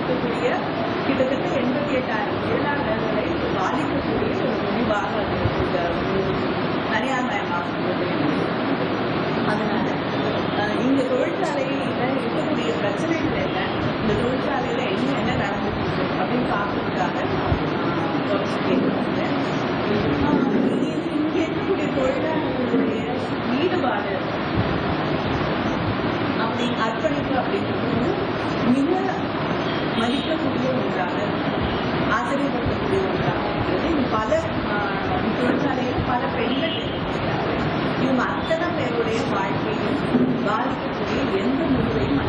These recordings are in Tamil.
இருக்கக்கூடிய கிட்டத்தட்ட எண்பத்தி எட்டாயிரம் தொழிலாளர்களை பாதிக்கக்கூடிய ஒரு முடிவாக அது இந்த தனியார் அதனால இந்த தொழிற்சாலையில இருக்கக்கூடிய பிரச்சனைகள் என்ன? இந்த தொழிற்சாலையில என்ன என்ன மதிக்கக்கூடிய ஒன்றாக ஆச்சரியப்படக்கூடிய ஒன்றாக பல தொழிற்சாலையில் பல பெண்கள் இவங்க அத்தனை பேருடைய வாழ்க்கையும் பாதிக்கக்கூடிய எந்த முடிவையும்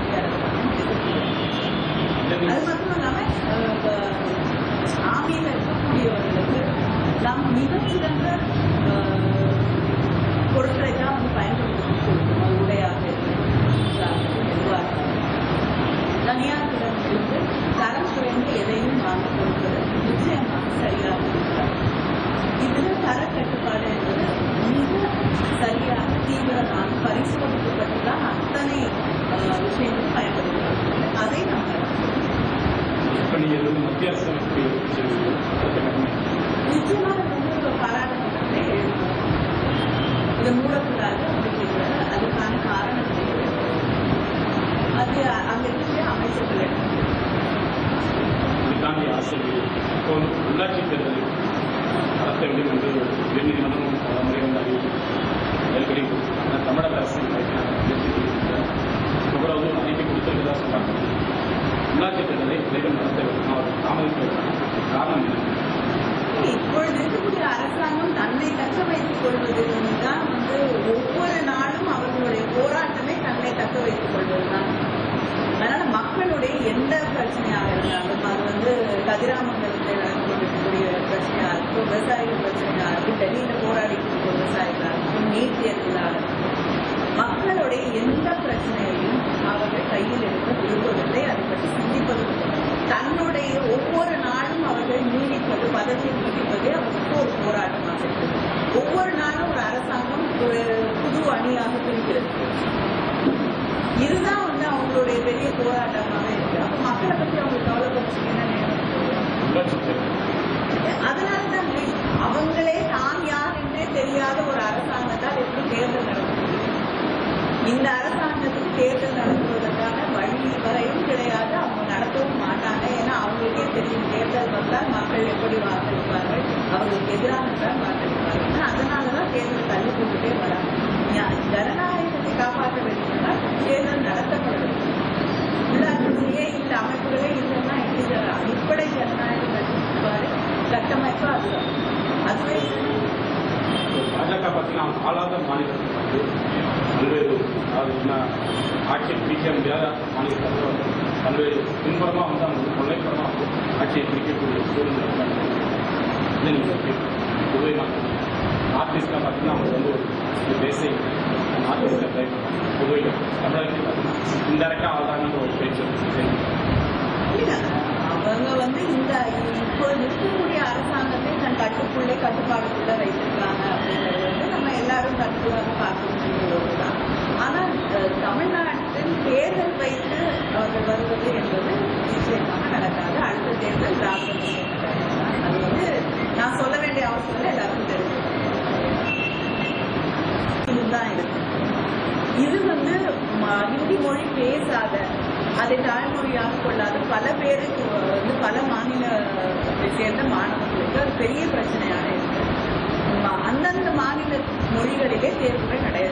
வந்து மத்திய அரசு எப்படி செய்வீங்க? அடுத்த கட்டணம். நிச்சயமாக இது வந்து பாராளுமன்றத்தை எழுதணும் இதை மூடக்கூடாது அப்படிங்கிற அதுக்கான காரணம். அது அங்க இருக்கக்கூடிய அமைச்சர்கள். இதுதாண்டி ஆசிரியர் இப்போ உள்ளாட்சி தேர்தல் நடத்த வேண்டும் என்று உயர்நீதிமன்றம் பல முறை உள்ளாட்சி தேர்தலை விரைவில் நடத்த வேண்டும் தாமதிப்பதற்கான காரணம் என்ன இப்பொழுது இருக்கக்கூடிய அரசாங்கம் தன்னை தக்க வைத்துக் கொள்வதில் தான் வந்து ஒவ்வொரு நாளும் அவர்களுடைய போராட்டமே தன்னை தக்க வைத்துக் கொள்வதுதான். அதனால மக்களுடைய எந்த பிரச்சனையாக இருந்தாலும் அது வந்து கதிராமங்கலத்தில் இருக்கக்கூடிய பிரச்சனையா இருக்கும் விவசாயிகள் பிரச்சனையா இருக்கும் டெல்லியில போராடி விவசாயிகளா இருக்கும் நீட் தேர்தலாக இருக்கும் மக்களுடைய எந்த பிரச்சனையையும் தன்னுடைய ஒவ்வொரு நாளும் அவர்கள் நீடிப்பது பதவியை நீடிப்பது அவர்களுக்கு ஒரு போராட்டமாக இருக்கிறது ஒவ்வொரு நாளும் ஒரு அரசாங்கம் ஒரு புது அணியாக பிரிக்கிறது இதுதான் வந்து அவங்களுடைய பெரிய போராட்டமாக இருக்கு. அப்ப மக்களை பத்தி அவங்க கவலைப்பட்டு என்ன நினைக்கிறாங்க? அதனாலதான் அவங்களே தான் யார் என்றே தெரியாத ஒரு அரசாங்கத்தால் எப்படி தேர்தல் நடத்த இந்த அரசாங்கத்துக்கு தேர்தல் பாஜக பார்த்தீங்கன்னா ஆளாத மாநிலத்தில் வந்து பல்வேறு அதாவது என்ன ஆட்சியை பிடிக்க முடியாத மாநிலத்தில் வந்து பல்வேறு பின்புறமாக வந்து அவங்க வந்து கொள்ளைப்புறமாக வந்து ஆட்சியை பிடிக்கக்கூடிய சூழ்நிலை வந்து இதை நீங்கள் எப்படி பொதுவை நான் நார்த் ஈஸ்டில் பார்த்தீங்கன்னா அவங்க வந்து ஒரு ஒரு நார்த் ஈஸ்டில் ட்ரை பண்ணுவாங்க புதுவையில் தமிழகத்தில் பார்த்தீங்கன்னா இன்டெரக்டாக ஆள்றாங்கன்ற ஒரு பேச்சு அவங்க வந்து இந்த இப்போ இருக்கக்கூடிய அரசாங்கத்தை தன் கட்டுக்குள்ளே கட்டுப்பாடுக்குள்ள வைத்திருக்காங்க அப்படிங்கிறது வந்து எல்லாரும் தத்துவம் பார்க்கணும் ஆனா அஹ், தமிழ்நாட்டில் தேர்தல் வைத்து அவர்கள் வருவது என்பது நிச்சயமாக நடக்காது. அடுத்த தேர்தல் திராவிட அது வந்து நான் சொல்ல வேண்டிய அவசரம் இல்லை எல்லாருக்கும் தெரியும். இதுதான் இருக்கு இது வந்து ம- ஹிந்தி மொழி பேசாத அதை தாய்மொழியாக கொள்ளாத பல பேருக்கு வந்து பல மாநிலத்தை சேர்ந்த மாணவர்களுக்கு அது பெரிய பிரச்சனையாக இருக்கு. அந்தந்த மாநிலத்தில் மொழிகளிலே தேர்வுகள் நடைபெற